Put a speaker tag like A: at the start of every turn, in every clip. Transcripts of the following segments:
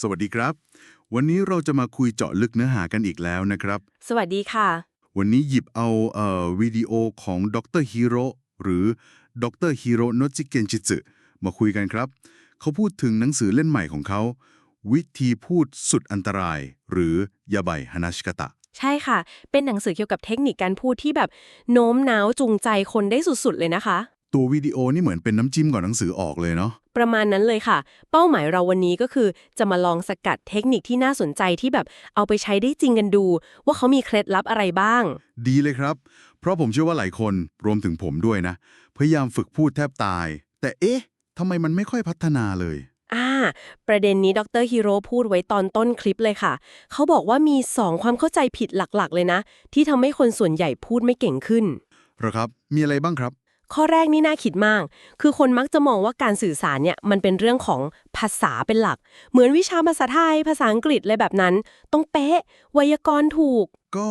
A: สวัสดีครับ วันนี้เราจะมาคุยเจาะลึกเนื้อหากันอีกแล้วนะครับ
B: สวัสดีค่ะ
A: วันนี้หยิบเอาเอ่อวิดีโอของดรฮิโร่หรือดรฮิโร่โนจิเกนจิตสึมาคุยกันครับ เขาพูดถึงหนังสือเล่มใหม่ของเขา วิธีพูดสุดอันตราย หรือยาไบฮานาชิกตะ
B: ใช่ค่ะ เป็นหนังสือเกี่ยวกับเทคนิคการพูดที่แบบโน้มน้าวจูงใจคนได้สุดๆเลยนะคะ
A: ตัววิดีโอนี่เหมือนเป็นน้ำจิ้มก่อนหนังสือออกเลยเนาะ
B: ประมาณนั้นเลยค่ะ เป้าหมายเราวันนี้ก็คือจะมาลองสกัดเทคนิคที่น่าสนใจที่แบบเอาไปใช้ได้จริงกันดู ว่าเขามีเคล็ดลับอะไรบ้าง
A: ดีเลยครับ เพราะผมเชื่อว่าหลายคนรวมถึงผมด้วยนะ พยายามฝึกพูดแทบตาย แต่เอ๊ะทำไมมันไม่ค่อยพัฒนาเลย
B: อ่าประเด็นนี้ดรฮิโร่พูดไว้ตอนต้นคลิปเลยค่ะ เขาบอกว่ามี 2 ความเข้าใจผิดหลักๆ เลยนะ ที่ทำให้คนส่วนใหญ่พูดไม่เก่งขึ้น
A: เหรอครับ มีอะไรบ้างครับ
B: ข้อแรกนี่น่าคิดมาก คือคนมักจะมองว่าการสื่อสารเนี่ยมันเป็นเรื่องของภาษาเป็นหลัก เหมือนวิชาภาษาไทย ภาษาอังกฤษอะไรแบบนั้น ต้องเป๊ะ ไวยากรณ์ถูก
A: ก็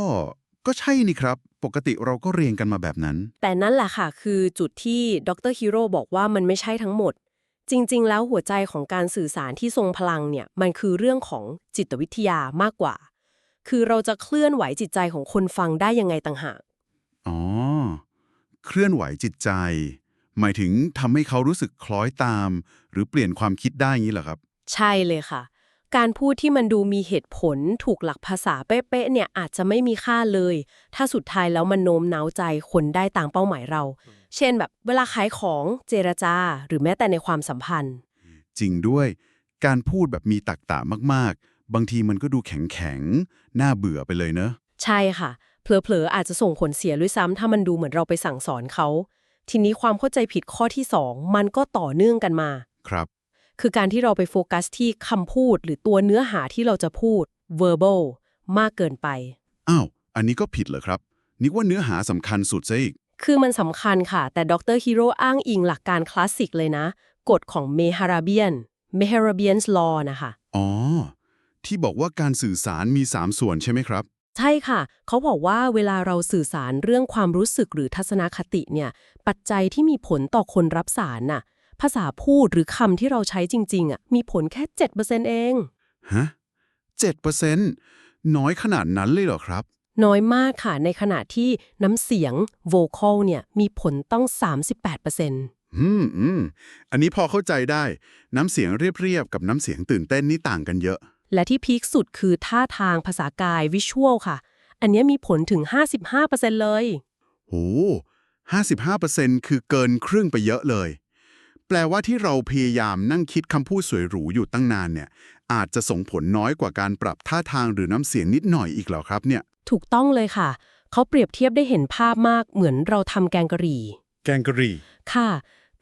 A: ก็ใช่นี่ครับ ปกติเราก็เรียนกันมาแบบนั้น
B: แต่นั่นแหละค่ะ คือจุดที่ดรฮิโร่บอกว่ามันไม่ใช่ทั้งหมด จริง ๆ แล้วหัวใจของการสื่อสารที่ทรงพลังเนี่ย มันคือเรื่องของจิตวิทยามากกว่า คือเราจะเคลื่อนไหวจิตใจของคนฟังได้ยังไงต่างหาก
A: อ๋อ เคลื่อนไหวจิตใจ หมายถึงทำให้เขารู้สึกคล้อยตาม หรือเปลี่ยนความคิดได้อย่างนี้เหรอครับ
B: ใช่เลยค่ะ การพูดที่มันดูมีเหตุผลถูกหลักภาษาเป๊ะๆเนี่ยอาจจะไม่มีค่าเลย ถ้าสุดท้ายแล้วมันโน้มน้าวใจคนได้ตามเป้าหมายเรา เช่นแบบเวลาขายของเจรจา หรือแม้แต่ในความสัมพันธ์
A: จริงด้วย การพูดแบบมีตักตะมากๆ บางทีมันก็ดูแข็งแข็งๆน่าเบื่อไปเลยเนอะ
B: ใช่ค่ะ เผลอๆอาจจะส่งผลเสียด้วยซ้ำถ้ามันดูเหมือนเราไปสั่งสอนเขา ทีนี้ความเข้าใจผิดข้อที่สองมันก็ต่อเนื่องกันมา
A: ครับ
B: คือการที่เราไปโฟกัสที่คำพูดหรือตัวเนื้อหาที่เราจะพูด verbal มากเกินไป
A: อ้าว อันนี้ก็ผิดเหรอครับ นึกว่าเนื้อหาสำคัญสุดซะอีก
B: คือมันสำคัญค่ะ แต่ดรฮิโร่อ้างอิงหลักการคลาสสิกเลยนะ กฎของเมฮาราเบียนเมฮาราเบียนส์ลอนะคะ
A: อ๋อ ที่บอกว่าการสื่อสารมี 3 ส่วนใช่ไหมครับ
B: ใช่ค่ะ เขาบอกว่าเวลาเราสื่อสารเรื่องความรู้สึกหรือทัศนคติเนี่ย ปัจจัยที่มีผลต่อคนรับสารน่ะ ภาษาพูดหรือคำที่เราใช้จริงๆอะมีผลแค่ 7%เอง
A: ฮะเจ็ดเปอร์เซ็นต์น้อยขนาดนั้นเลยเหรอครับ
B: น้อยมากค่ะ ในขณะที่น้ำเสียง vocal เนี่ยมีผลต้อง 38%
A: อืมอืมอันนี้พอเข้าใจได้ น้ำเสียงเรียบๆ กับน้ำเสียงตื่นเต้นนี่ต่างกันเยอะ
B: และที่พีคสุดคือท่าทางภาษากายวิชวลค่ะ อันเนี้ยมีผลถึง 55%เลย
A: โหห้าสิบห้าเปอร์เซ็นต์คือเกินครึ่งไปเยอะเลย แปลว่าที่เราพยายามนั่งคิดคำพูดสวยหรูอยู่ตั้งนานเนี่ย อาจจะส่งผลน้อยกว่าการปรับท่าทางหรือน้ำเสียงนิดหน่อยอีกเหรอครับเนี่ย
B: ถูกต้องเลยค่ะ เขาเปรียบเทียบได้เห็นภาพมากเหมือนเราทำแกงกะหรี่
A: แกงกะหรี่
B: ค่ะ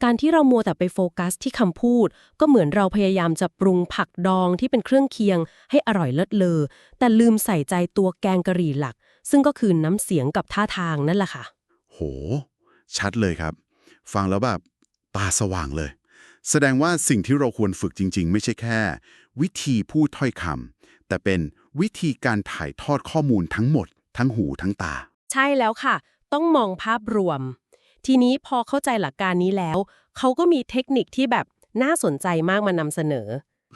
B: การที่เรามัวแต่ไปโฟกัสที่คำพูด ก็เหมือนเราพยายามจะปรุงผักดองที่เป็นเครื่องเคียง ให้อร่อยเลิศเลอ แต่ลืมใส่ใจตัวแกงกะหรี่หลัก ซึ่งก็คือน้ำเสียงกับท่าทางนั่นแหละค่ะ
A: โห ชัดเลยครับ ฟังแล้วแบบตาสว่างเลย แสดงว่าสิ่งที่เราควรฝึกจริง ๆ ไม่ใช่แค่ วิธีพูดถ้อยคำแต่เป็นวิธีการถ่ายทอดข้อมูลทั้งหมด ทั้งหูทั้งตา
B: ใช่แล้วค่ะ ต้องมองภาพรวม ทีนี้พอเข้าใจหลักการนี้แล้ว เขาก็มีเทคนิคที่แบบน่าสนใจมากมานำเสนอ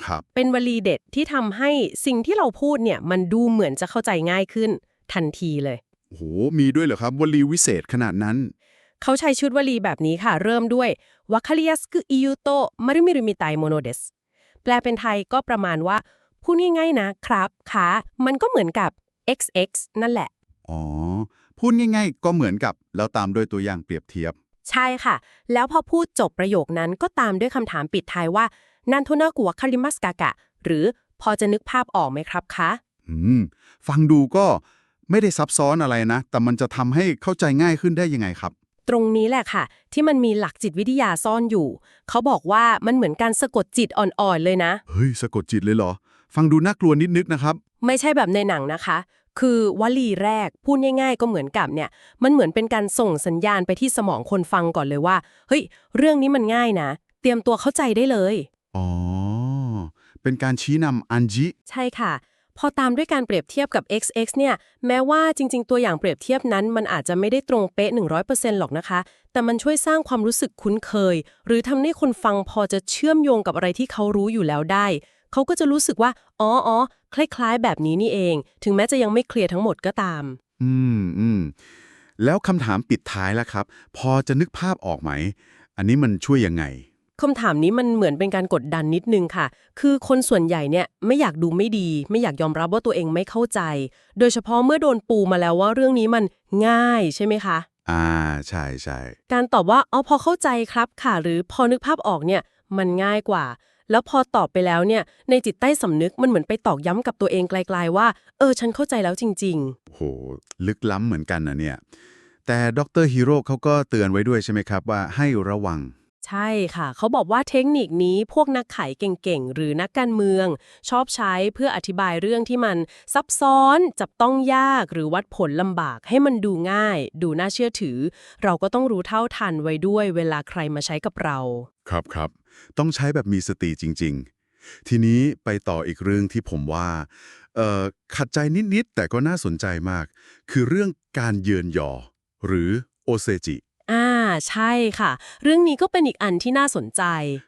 A: ครับ
B: เป็นวลีเด็ดที่ทำให้สิ่งที่เราพูดเนี่ยมันดูเหมือนจะเข้าใจง่ายขึ้นทันทีเลย
A: โหมีด้วยเหรอครับวลีวิเศษขนาดนั้น
B: เขาใช้ชุดวลีแบบนี้ค่ะ เริ่มด้วยว a คาริยัสกุอิยุโตมารุมิรุมิไตโมโนเดสแปลเป็นไทยก็ประมาณว่าพูดง่ายๆนะครับขามันก็เหมือนกับ xx นั่นแหละ
A: อ๋อ พูดง่าย ๆ ก็เหมือนกับแล้วตามด้วยตัวอย่างเปรียบเทียบ
B: ใช่ค่ะ แล้วพอพูดจบประโยคนั้นก็ตามด้วยคำถามปิดท้ายว่านันโทนากัวคาริมัสกากะ หรือพอจะนึกภาพออกไหมครับคะ
A: อืม ฟังดูก็ไม่ได้ซับซ้อนอะไรนะ แต่มันจะทำให้เข้าใจง่ายขึ้นได้ยังไงครับ
B: ตรงนี้แหละค่ะ ที่มันมีหลักจิตวิทยาซ่อนอยู่ เขาบอกว่ามันเหมือนการสะกดจิตอ่อนๆเลยนะ
A: เฮ้ย สะกดจิตเลยเหรอ ฟังดูน่ากลัวนิดนึกนะครับ
B: ไม่ใช่แบบในหนังนะคะ คือวลีแรกพูดง่ายๆ ก็เหมือนกับเนี่ย มันเหมือนเป็นการส่งสัญญาณไปที่สมองคนฟังก่อนเลยว่า เฮ้ย เรื่องนี้มันง่ายนะ เตรียมตัวเข้าใจได้เลย
A: อ๋อ เป็นการชี้นำอันจิ
B: ใช่ค่ะ พอตามด้วยการเปรียบเทียบกับ XX เนี่ย แม้ว่าจริง ๆ ตัวอย่างเปรียบเทียบนั้น มันอาจจะไม่ได้ตรงเป๊ะ 100%หรอกนะคะ แต่มันช่วยสร้างความรู้สึกคุ้นเคย หรือทำให้คนฟังพอจะเชื่อมโยงกับอะไรที่เขารู้อยู่แล้วได้ เขาก็จะรู้สึกว่า อ๋ออ๋อ คล้ายๆ แบบนี้นี่เอง ถึงแม้จะยังไม่เคลียร์ทั้งหมดก็ตาม
A: อืมอืมแล้วคำถามปิดท้ายแล้วครับ พอจะนึกภาพออกไหม อันนี้มันช่วยยังไง
B: คำถามนี้มันเหมือนเป็นการกดดันนิดนึงค่ะ คือคนส่วนใหญ่เนี่ยไม่อยากดูไม่ดี ไม่อยากยอมรับว่าตัวเองไม่เข้าใจ โดยเฉพาะเมื่อโดนปูมาแล้วว่าเรื่องนี้มันง่ายใช่ไหมคะ
A: อ่าใช่ใช่
B: การตอบว่าอ๋อพอเข้าใจครับค่ะ หรือพอนึกภาพออกเนี่ยมันง่ายกว่า แล้วพอตอบไปแล้วเนี่ย ในจิตใต้สำนึกมันเหมือนไปตอกย้ำกับตัวเองไกลๆว่า เออ ฉันเข้าใจแล้วจริง
A: โห ลึกล้ำเหมือนกันนะเนี่ย แต่ดรฮีโร่เขาก็เตือนไว้ด้วยใช่ไหมครับว่าให้ระวัง
B: ๆใช่ค่ะ เขาบอกว่าเทคนิคนี้พวกนักขายเก่งๆ หรือนักการเมือง ชอบใช้เพื่ออธิบายเรื่องที่มันซับซ้อน จับต้องยากหรือวัดผลลำบากให้มันดูง่าย ดูน่าเชื่อถือ เราก็ต้องรู้เท่าทันไว้ด้วยเวลาใครมาใช้กับเรา
A: ครับครับ ต้องใช้แบบมีสติจริง ๆ ทีนี้ไปต่ออีกเรื่องที่ผมว่าเอ่อขัดใจนิด ๆ แต่ก็น่าสนใจมาก คือเรื่องการเยือนยอ หรือโอเซจิ
B: อ่าใช่ค่ะ เรื่องนี้ก็เป็นอีกอันที่น่าสนใจ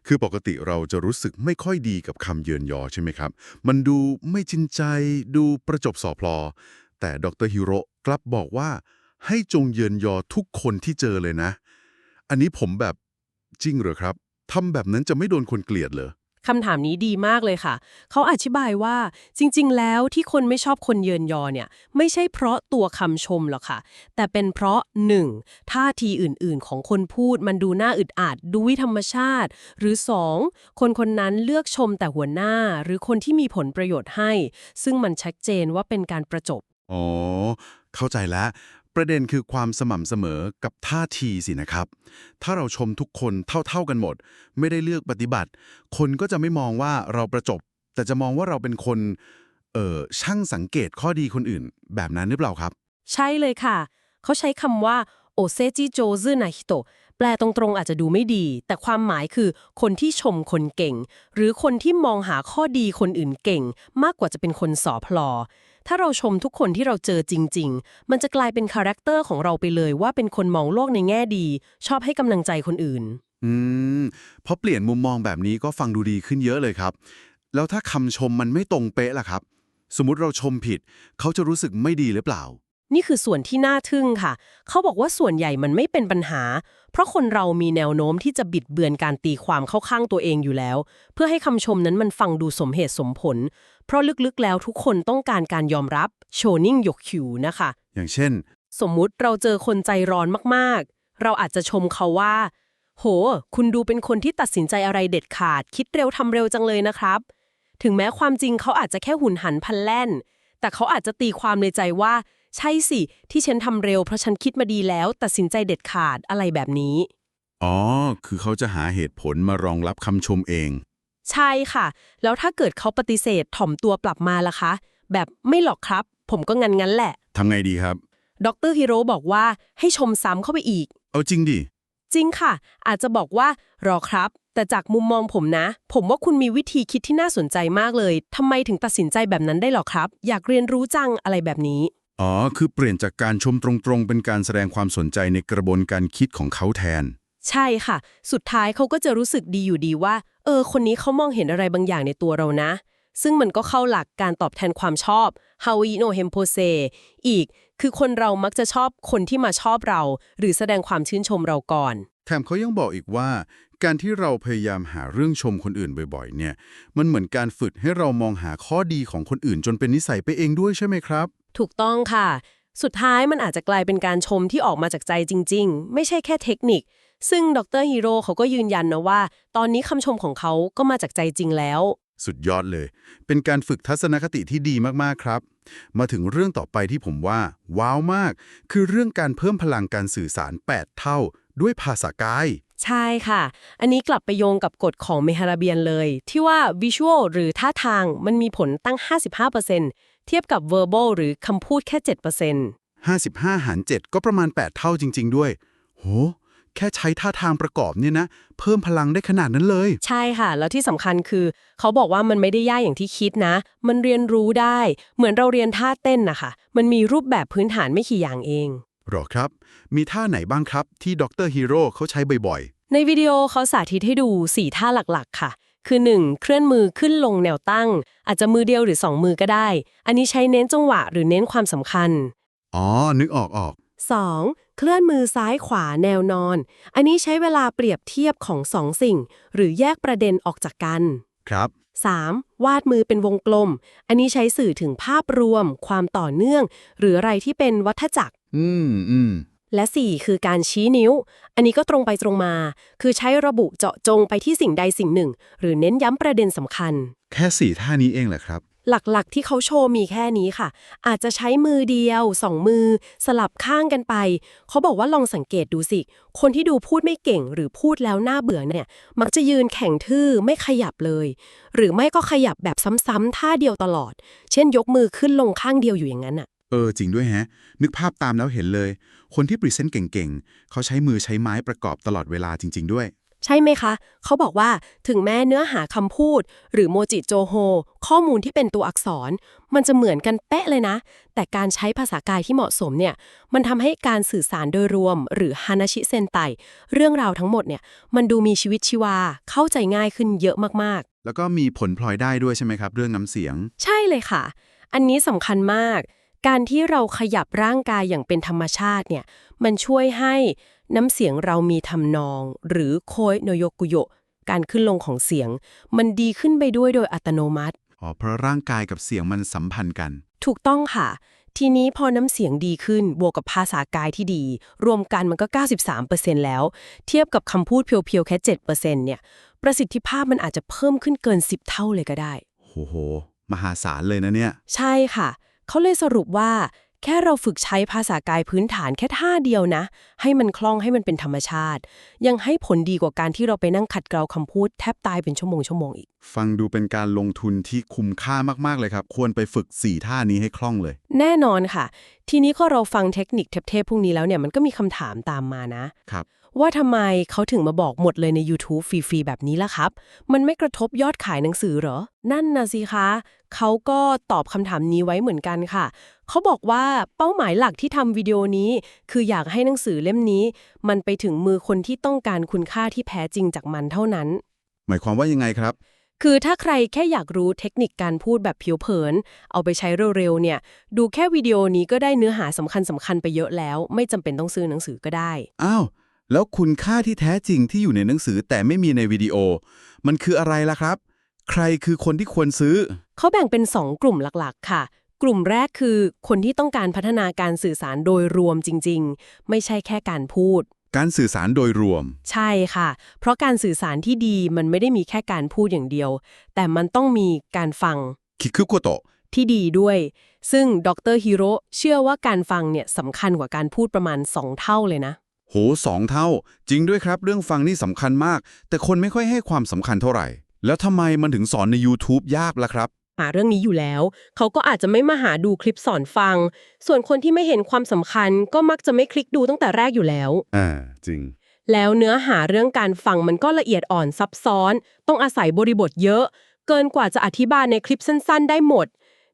A: คือปกติเราจะรู้สึกไม่ค่อยดีกับคำเยือนยอใช่ไหมครับ มันดูไม่จริงใจดูประจบสอพลอ แต่ดรฮิโร่กลับบอกว่า ให้จงเยือนยอทุกคนที่เจอเลยนะ อันนี้ผมแบบจริงเหรอครับ ทำแบบนั้นจะไม่โดนคนเกลียดเหรอ
B: คำถามนี้ดีมากเลยค่ะ เขาอธิบายว่าจริง ๆ แล้วที่คนไม่ชอบคนเยินยอเนี่ย ไม่ใช่เพราะตัวคำชมหรอกค่ะ แต่เป็นเพราะ 1. ท่าทีอื่นๆ ของคนพูดมันดูน่าอึดอัดดูวิธรรมชาติ หรือ 2. คนคนนั้นเลือกชมแต่หัวหน้า หรือคนที่มีผลประโยชน์ให้ ซึ่งมันชัดเจนว่าเป็นการประจบ
A: อ๋อ เข้าใจแล้ว ประเด็นคือความสม่ำเสมอกับท่าทีสินะครับ ถ้าเราชมทุกคนเท่าๆกันหมด ไม่ได้เลือกปฏิบัติ คนก็จะไม่มองว่าเราประจบ แต่จะมองว่าเราเป็นคน เอ่อ ช่างสังเกตข้อดีคนอื่น แบบนั้นหรือเปล่าครับ
B: ใช่เลยค่ะ เขาใช้คำว่าโอเซจิโจซึนาฮิโตะแปลตรงๆ อาจจะดูไม่ดี แต่ความหมายคือคนที่ชมคนเก่ง หรือคนที่มองหาข้อดีคนอื่นเก่ง มากกว่าจะเป็นคนสอพลอ ถ้าเราชมทุกคนที่เราเจอจริง ๆ มันจะกลายเป็นคาแรคเตอร์ของเราไปเลยว่าเป็นคนมองโลกในแง่ดี ชอบให้กำลังใจคนอื่น
A: อืมพอเปลี่ยนมุมมองแบบนี้ก็ฟังดูดีขึ้นเยอะเลยครับ แล้วถ้าคำชมมันไม่ตรงเป๊ะล่ะครับ สมมุติเราชมผิด เขาจะรู้สึกไม่ดีหรือเปล่า
B: นี่คือส่วนที่น่าทึ่งค่ะ เขาบอกว่าส่วนใหญ่มันไม่เป็นปัญหา เพราะคนเรามีแนวโน้มที่จะบิดเบือนการตีความเข้าข้างตัวเองอยู่แล้ว เพื่อให้คำชมนั้นมันฟังดูสมเหตุสมผล เพราะลึกๆแล้วทุกคนต้องการการยอมรับโชนิ่งยกคิวนะคะ
A: อย่างเช่น
B: สมมุติเราเจอคนใจร้อนมากๆ เราอาจจะชมเขาว่า โห คุณดูเป็นคนที่ตัดสินใจอะไรเด็ดขาด คิดเร็วทำเร็วจังเลยนะครับ ถึงแม้ความจริงเขาอาจจะแค่หุ่นหันพันแล่น แต่เขาอาจจะตีความในใจว่า ใช่สิ ที่ฉันทำเร็วเพราะฉันคิดมาดีแล้ว ตัดสินใจเด็ดขาดอะไรแบบนี้
A: อ๋อ คือเขาจะหาเหตุผลมารองรับคำชมเอง
B: ใช่ค่ะ แล้วถ้าเกิดเขาปฏิเสธถ่อมตัวกลับมาล่ะคะ แบบไม่หรอกครับ ผมก็งันงั้นๆแหละ
A: ทำไงดีครับ
B: ดรฮิโร่บอกว่าให้ชมซ้ำเข้าไปอีก
A: เอาจริงดิ
B: จริงค่ะ อาจจะบอกว่า รอครับ แต่จากมุมมองผมนะ ผมว่าคุณมีวิธีคิดที่น่าสนใจมากเลยทำไมถึงตัดสินใจแบบนั้นได้หรอครับ อยากเรียนรู้จังอะไรแบบนี้
A: อ๋อ คือเปลี่ยนจากการชมตรงๆ เป็นการแสดงความสนใจในกระบวนการคิดของเขาแทน
B: ใช่ค่ะ สุดท้ายเขาก็จะรู้สึกดีอยู่ดีว่า เออ คนนี้เขามองเห็นอะไรบางอย่างในตัวเรานะ ซึ่งมันก็เข้าหลักการตอบแทนความชอบ h a w i no h e m p o s e อีก คือคนเรามักจะชอบคนที่มาชอบเรา หรือแสดงความชื่นชมเราก่อน
A: แถมเขายังบอกอีกว่า การที่เราพยายามหาเรื่องชมคนอื่นบ่อยๆ เนี่ย มันเหมือนการฝึกให้เรามองหาข้อดีของคนอื่น จนเป็นนิสัยไปเองด้วยใช่ไหมครับ
B: ถูกต้องค่ะ สุดท้ายมันอาจจะกลายเป็นการชมที่ออกมาจากใจจริง ๆ ไม่ใช่แค่เทคนิค ซึ่งดรฮีโร่เขาก็ยืนยันนะว่า ตอนนี้คำชมของเขาก็มาจากใจจริงแล้ว
A: สุดยอดเลย เป็นการฝึกทัศนคติที่ดีมากๆครับ มาถึงเรื่องต่อไปที่ผมว่า ว้าวมาก คือเรื่องการเพิ่มพลังการสื่อสาร 8 เท่า ด้วยภาษากาย
B: ใช่ค่ะ อันนี้กลับไปโยงกับกฎของเมฮาราเบียนเลย ที่ว่าวิชวลหรือท่าทางมันมีผลตั้ง 55%เทียบกับ verbal หรือคำพูดแค่ 7%
A: 55 หาร 7 ก็ประมาณ 8 เท่าจริง ๆ ด้วย โห แค่ใช้ท่าทางประกอบเนี่ยนะ เพิ่มพลังได้ขนาดนั้นเลย
B: ใช่ค่ะ แล้วที่สำคัญคือ เขาบอกว่ามันไม่ได้ยากอย่างที่คิดนะ มันเรียนรู้ได้ เหมือนเราเรียนท่าเต้นนะคะมันมีรูปแบบพื้นฐานไม่กี่อย่างเอง
A: หรอครับ มีท่าไหนบ้างครับที่ดรฮีโร่เขาใช้บ่อย
B: ในวิดีโอเขาสาธิตให้ดู 4 ท่าหลักๆ ค่ะ คือ 1. เคลื่อนมือขึ้นลงแนวตั้ง อาจจะมือเดียวหรือ 2 มือก็ได้ อันนี้ใช้เน้นจังหวะหรือเน้นความสำคัญ
A: อ๋อ นึกออกออก
B: 2. เคลื่อนมือซ้ายขวาแนวนอน อันนี้ใช้เวลาเปรียบเทียบของสองสิ่ง หรือแยกประเด็นออกจากกัน
A: ครับ
B: 3. วาดมือเป็นวงกลม อันนี้ใช้สื่อถึงภาพรวม ความต่อเนื่อง หรืออะไรที่เป็นวัฏจักร
A: อืมอืม
B: และ 4 คือการชี้นิ้ว อันนี้ก็ตรงไปตรงมา คือใช้ระบุเจาะจงไปที่สิ่งใดสิ่งหนึ่ง หรือเน้นย้ำประเด็นสำคัญ
A: แค่สี่ท่านี้เองเหรอครับ
B: หลักๆ ที่เขาโชว์มีแค่นี้ค่ะ อาจจะใช้มือเดียวสองมือ สลับข้างกันไป เขาบอกว่าลองสังเกตดูสิ คนที่ดูพูดไม่เก่งหรือพูดแล้วน่าเบื่อเนี่ย มักจะยืนแข็งทื่อไม่ขยับเลย หรือไม่ก็ขยับแบบซ้ำๆท่าเดียวตลอด เช่นยกมือขึ้นลงข้างเดียวอยู่อย่างนั้นอะ
A: เออ จริงด้วยแฮะ นึกภาพตามแล้วเห็นเลย คนที่พรีเซนต์เก่งๆ เขาใช้มือใช้ไม้ประกอบตลอดเวลาจริง ๆ ด้วย
B: ใช่ไหมคะ เขาบอกว่าถึงแม้เนื้อหาคำพูด หรือโมจิโจโฮ ข้อมูลที่เป็นตัวอักษร มันจะเหมือนกันเป๊ะเลยนะ แต่การใช้ภาษากายที่เหมาะสมเนี่ย มันทำให้การสื่อสารโดยรวม หรือฮานาชิเซนไต เรื่องราวทั้งหมดเนี่ย มันดูมีชีวิตชีวา เข้าใจง่ายขึ้นเยอะมาก
A: แล้วก็มีผลพลอยได้ด้วยใช่ไหมครับ เรื่องน้ำเสียง
B: ๆใช่เลยค่ะ อันนี้สำคัญมาก การที่เราขยับร่างกายอย่างเป็นธรรมชาติเนี่ย มันช่วยให้ น้ำเสียงเรามีทำนอง หรือโคยโนโยกุโยการขึ้นลงของเสียง มันดีขึ้นไปด้วยโดยอัตโนมัติ
A: อ๋อเพราะร่างกายกับเสียงมันสัมพันธ์กัน
B: ถูกต้องค่ะ ทีนี้พอน้ำเสียงดีขึ้นบวกกับภาษากายที่ดี รวมกันมันก็ 93%แล้ว เทียบกับคำพูดเพียวๆแค่ 7%เนี่ย ประสิทธิภาพมันอาจจะเพิ่มขึ้นเกิน 10 เท่าเลยก็ได้
A: โหโห มหาศาลเลยนะเนี่ย
B: ใช่ค่ะ เขาเลยสรุปว่า แค่เราฝึกใช้ภาษากายพื้นฐานแค่ท่าเดียวนะ ให้มันคล่องให้มันเป็นธรรมชาติ ยังให้ผลดีกว่าการที่เราไปนั่งขัดเกลาคำพูดแทบตายเป็นชั่วโมงชั่วโมงอีก
A: ฟังดูเป็นการลงทุนที่คุ้มค่ามากๆเลยครับ ควรไปฝึกสี่ท่านี้ให้คล่องเลย
B: แน่นอนค่ะ ทีนี้ก็เราฟังเทคนิคเทพๆพวกนี้แล้วเนี่ยมันก็มีคำถามตามมานะ
A: ครับ
B: ว่าทำไมเขาถึงมาบอกหมดเลยใน YouTube ฟรีๆ แบบนี้ล่ะครับ มันไม่กระทบยอดขายหนังสือเหรอ นั่นนะสิคะ เขาก็ตอบคำถามนี้ไว้เหมือนกันค่ะ เขาบอกว่าเป้าหมายหลักที่ทำวิดีโอนี้ คืออยากให้หนังสือเล่มนี้ มันไปถึงมือคนที่ต้องการคุณค่าที่แท้จริงจากมันเท่านั้น
A: หมายความว่ายังไงครับ
B: คือถ้าใครแค่อยากรู้เทคนิคการพูดแบบผิวเผิน เอาไปใช้เร็วๆเนี่ย ดูแค่วิดีโอนี้ก็ได้เนื้อหาสำคัญสำคัญๆไปเยอะแล้ว ไม่จำเป็นต้องซื้อหนังสือก็ได้
A: อ้าวแล้วคุณค่าที่แท้จริงที่อยู่ในหนังสือแต่ไม่มีในวิดีโอ มันคืออะไรล่ะครับ ใครคือคนที่ควรซื้อ
B: เขาแบ่งเป็น 2 กลุ่มหลักๆ ค่ะ กลุ่มแรกคือคนที่ต้องการพัฒนาการสื่อสารโดยรวมจริง ๆ ไม่ใช่แค่การพูด
A: การสื่อสารโดยรวม
B: ใช่ค่ะ เพราะการสื่อสารที่ดีมันไม่ได้มีแค่การพูดอย่างเดียว แต่มันต้องมีการฟัง
A: คิคุโกโตะ
B: ที่ดีด้วย ซึ่งดรฮิโร่เชื่อว่าการฟังเนี่ยสำคัญกว่าการพูดประมาณ 2 เท่าเลยนะ
A: โหสองเท่า จริงด้วยครับ เรื่องฟังนี่สำคัญมาก แต่คนไม่ค่อยให้ความสำคัญเท่าไหร่ แล้วทำไมมันถึงสอนใน YouTube ยากล่ะครับ
B: หาเรื่องนี้อยู่แล้ว เขาก็อาจจะไม่มาหาดูคลิปสอนฟัง ส่วนคนที่ไม่เห็นความสำคัญก็มักจะไม่คลิกดูตั้งแต่แรกอยู่แล้ว
A: อ่า จริง
B: แล้วเนื้อหาเรื่องการฟังมันก็ละเอียดอ่อนซับซ้อน ต้องอาศัยบริบทเยอะ เกินกว่าจะอธิบายในคลิปสั้น ๆ ได้หมด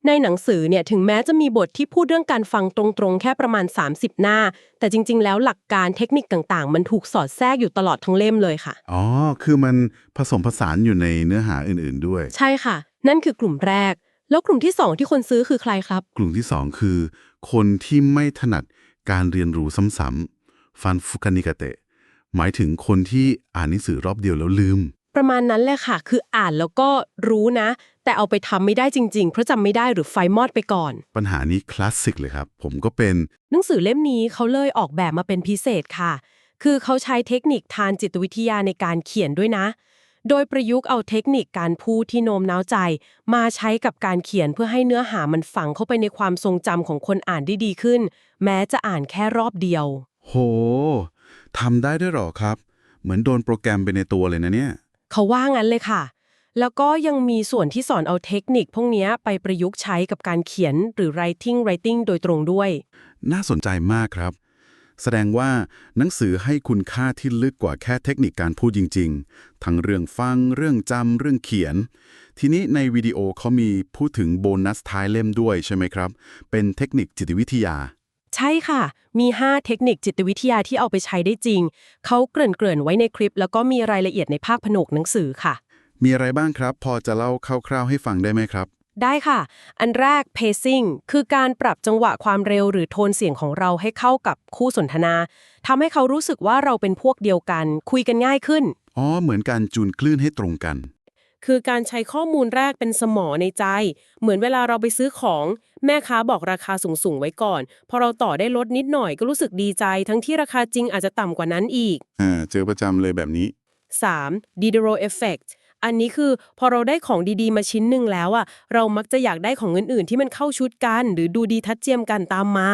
B: ในหนังสือเนี่ยถึงแม้จะมีบทที่พูดเรื่องการฟังตรงๆ แค่ประมาณ 30 หน้า แต่จริง ๆ แล้วหลักการเทคนิคต่างๆ มันถูกสอดแทรกอยู่ตลอดทั้งเล่มเลยค่ะ
A: อ๋อ คือมันผสมผสานอยู่ในเนื้อหาอื่นๆด้วย
B: ใช่ค่ะ นั่นคือกลุ่มแรก แล้วกลุ่มที่สองที่คนซื้อคือใครครับ
A: กลุ่มที่สองคือ คนที่ไม่ถนัดการเรียนรู้ซ้ำๆฟันฟุกานิกาเตะหมายถึงคนที่อ่านหนังสือรอบเดียวแล้วลืม
B: ประมาณนั้นแหละค่ะ คืออ่านแล้วก็รู้นะ แต่เอาไปทำไม่ได้จริงๆ เพราะจำไม่ได้หรือไฟมอดไปก่อน
A: ปัญหานี้คลาสสิกเลยครับ ผมก็เป็น
B: หนังสือเล่มนี้เขาเลยออกแบบมาเป็นพิเศษค่ะ คือเขาใช้เทคนิคทางจิตวิทยาในการเขียนด้วยนะ โดยประยุกต์เอาเทคนิคการพูดที่โน้มน้าวใจ มาใช้กับการเขียนเพื่อให้เนื้อหามันฝังเข้าไปในความทรงจำของคนอ่านได้ดีขึ้น แม้จะอ่านแค่รอบเดียว
A: โหทำได้ด้วยเหรอครับ เหมือนโดนโปรแกรมไปในตัวเลยนะเนี่ย
B: เขาว่างั้นเลยค่ะ แล้วก็ยังมีส่วนที่สอนเอาเทคนิคพวกเนี้ยไปประยุกต์ใช้กับการเขียนหรือ writing writing โดยตรงด้วย
A: น่าสนใจมากครับ แสดงว่าหนังสือให้คุณค่าที่ลึกกว่าแค่เทคนิคการพูดจริง ๆ ทั้งเรื่องฟัง เรื่องจำ เรื่องเขียน ทีนี้ในวิดีโอเขามีพูดถึงโบนัสท้ายเล่มด้วยใช่ไหมครับ เป็นเทคนิคจิตวิทยา
B: ใช่ค่ะ มี 5 เทคนิคจิตวิทยาที่เอาไปใช้ได้จริง เขาเกริ่นๆไว้ในคลิป แล้วก็มีรายละเอียดในภาคผนวกหนังสือค่ะ
A: มีอะไรบ้างครับ พอจะเล่าคร่าวๆให้ฟังได้ไหมครับ
B: ได้ค่ะ อันแรก pacing คือการปรับจังหวะความเร็วหรือโทนเสียงของเราให้เข้ากับคู่สนทนาทำให้เขารู้สึกว่าเราเป็นพวกเดียวกัน คุยกันง่ายขึ้น
A: อ๋อ เหมือนการจูนคลื่นให้ตรงกัน
B: คือการใช้ข้อมูลแรกเป็นสมอในใจ เหมือนเวลาเราไปซื้อของ แม่ค้าบอกราคาสูงๆไว้ก่อน พอเราต่อได้ลดนิดหน่อยก็รู้สึกดีใจ ทั้งที่ราคาจริงอาจจะต่ำกว่านั้นอีก
A: อ่า เจอประจำเลยแบบนี้
B: 3. Diderot Effect อันนี้คือพอเราได้ของดีๆมาชิ้นหนึ่งแล้วอะเรามักจะอยากได้ของอื่นๆที่มันเข้าชุดกัน หรือดูดีทัดเจียมกันตามมา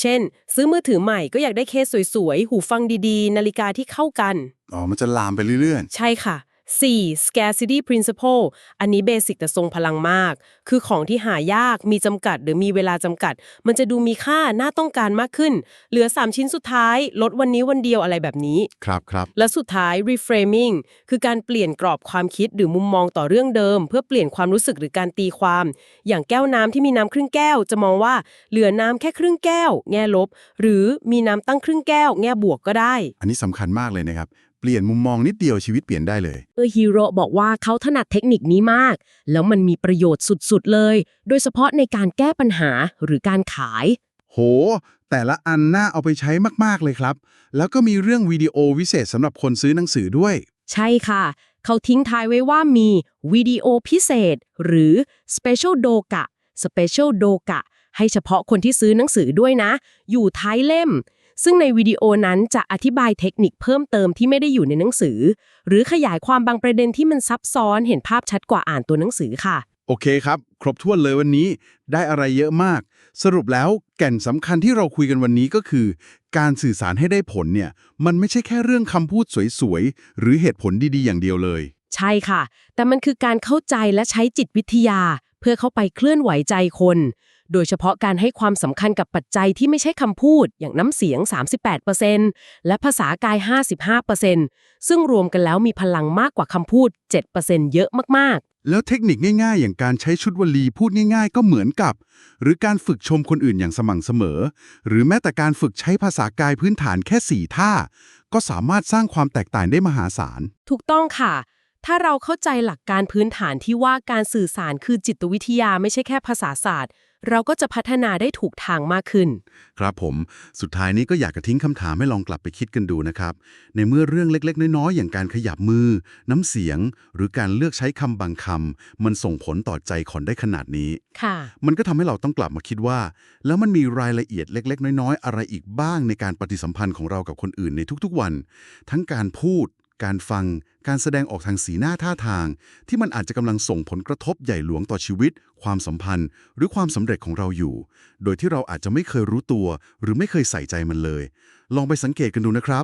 B: เช่น ซื้อมือถือใหม่ก็อยากได้เคสสวยๆ หูฟังดีๆ นาฬิกาที่เข้ากัน
A: อ๋อ มันจะลามไปเรื่อย
B: ใช่ค่ะ 4. scarcity principle อันนี้เบสิกแต่ทรงพลังมาก คือของที่หายากมีจำกัด หรือมีเวลาจำกัด มันจะดูมีค่าน่าต้องการมากขึ้น เหลือ 3 ชิ้นสุดท้าย ลดวันนี้วันเดียวอะไรแบบนี้
A: ๆครับครับ
B: และสุดท้าย reframing คือการเปลี่ยนกรอบความคิดหรือมุมมองต่อเรื่องเดิม เพื่อเปลี่ยนความรู้สึกหรือการตีความ อย่างแก้วน้ำที่มีน้ำครึ่งแก้ว จะมองว่าเหลือน้ำแค่ครึ่งแก้ว แง่ลบ หรือมีน้ำตั้งครึ่งแก้ว แง่บวกก็ได้
A: อันนี้สำคัญมากเลยนะครับ เปลี่ยนมุมมองนิดเดียวชีวิตเปลี่ยนได้เลย
B: เออฮีโร่บอกว่าเขาถนัดเทคนิคนี้มาก แล้วมันมีประโยชน์สุดๆเลย โดยเฉพาะในการแก้ปัญหาหรือการขาย
A: โห แต่ละอันน่าเอาไปใช้มากๆเลยครับ แล้วก็มีเรื่องวิดีโอวิเศษสำหรับคนซื้อหนังสือด้วย
B: ใช่ค่ะ เขาทิ้งท้ายไว้ว่ามีวิดีโอพิเศษ หรือ Special d o k a Special d o k a ให้เฉพาะคนที่ซื้อหนังสือด้วยนะ อยู่ท้ายเล่ม ซึ่งในวิดีโอนั้นจะอธิบายเทคนิคเพิ่มเติมที่ไม่ได้อยู่ในหนังสือ หรือขยายความบางประเด็นที่มันซับซ้อนเห็นภาพชัดกว่าอ่านตัวหนังสือค่ะ
A: โอเคครับ ครบถ้วนเลยวันนี้ได้อะไรเยอะมาก สรุปแล้วแก่นสำคัญที่เราคุยกันวันนี้ก็คือ การสื่อสารให้ได้ผลเนี่ย มันไม่ใช่แค่เรื่องคำพูดสวยๆ หรือเหตุผลดีๆ อย่างเดียวเลย
B: ใช่ค่ะ แต่มันคือการเข้าใจและใช้จิตวิทยา เพื่อเข้าไปเคลื่อนไหวใจคน โดยเฉพาะการให้ความสำคัญกับปัจจัยที่ไม่ใช่คำพูด อย่างน้ำเสียง 38%และภาษากาย 55%ซึ่งรวมกันแล้วมีพลังมากกว่าคำพูด 7%เยอะมาก
A: แล้วเทคนิคง่ายๆ อย่างการใช้ชุดวลีพูดง่าย ๆ ก็เหมือนกับ หรือการฝึกชมคนอื่นอย่างสม่ำเสมอ หรือแม้แต่การฝึกใช้ภาษากายพื้นฐานแค่สี่ท่า ก็สามารถสร้างความแตกต่างได้มหาศาล
B: ๆถูกต้องค่ะถ้าเราเข้าใจหลักการพื้นฐานที่ว่าการสื่อสารคือจิตวิทยาไม่ใช่แค่ภาษาศาสตร์ เราก็จะพัฒนาได้ถูกทางมากขึ้น
A: ครับผม สุดท้ายนี้ก็อยากจะทิ้งคำถามให้ลองกลับไปคิดกันดูนะครับ ในเมื่อเรื่องเล็กๆ น้อยๆ อย่างการขยับมือ น้ำเสียง หรือการเลือกใช้คำบางคำมันส่งผลต่อใจคนได้ขนาดนี้
B: ค่ะ
A: มันก็ทำให้เราต้องกลับมาคิดว่า แล้วมันมีรายละเอียดเล็ก ๆ น้อยๆ อะไรอีกบ้างในการปฏิสัมพันธ์ของเรากับคนอื่นในทุกๆวัน ทั้งการพูด การฟัง การแสดงออกทางสีหน้าท่าทาง ที่มันอาจจะกำลังส่งผลกระทบใหญ่หลวงต่อชีวิต ความสัมพันธ์ หรือความสำเร็จของเราอยู่ โดยที่เราอาจจะไม่เคยรู้ตัว หรือไม่เคยใส่ใจมันเลย ลองไปสังเกตกันดูนะครับ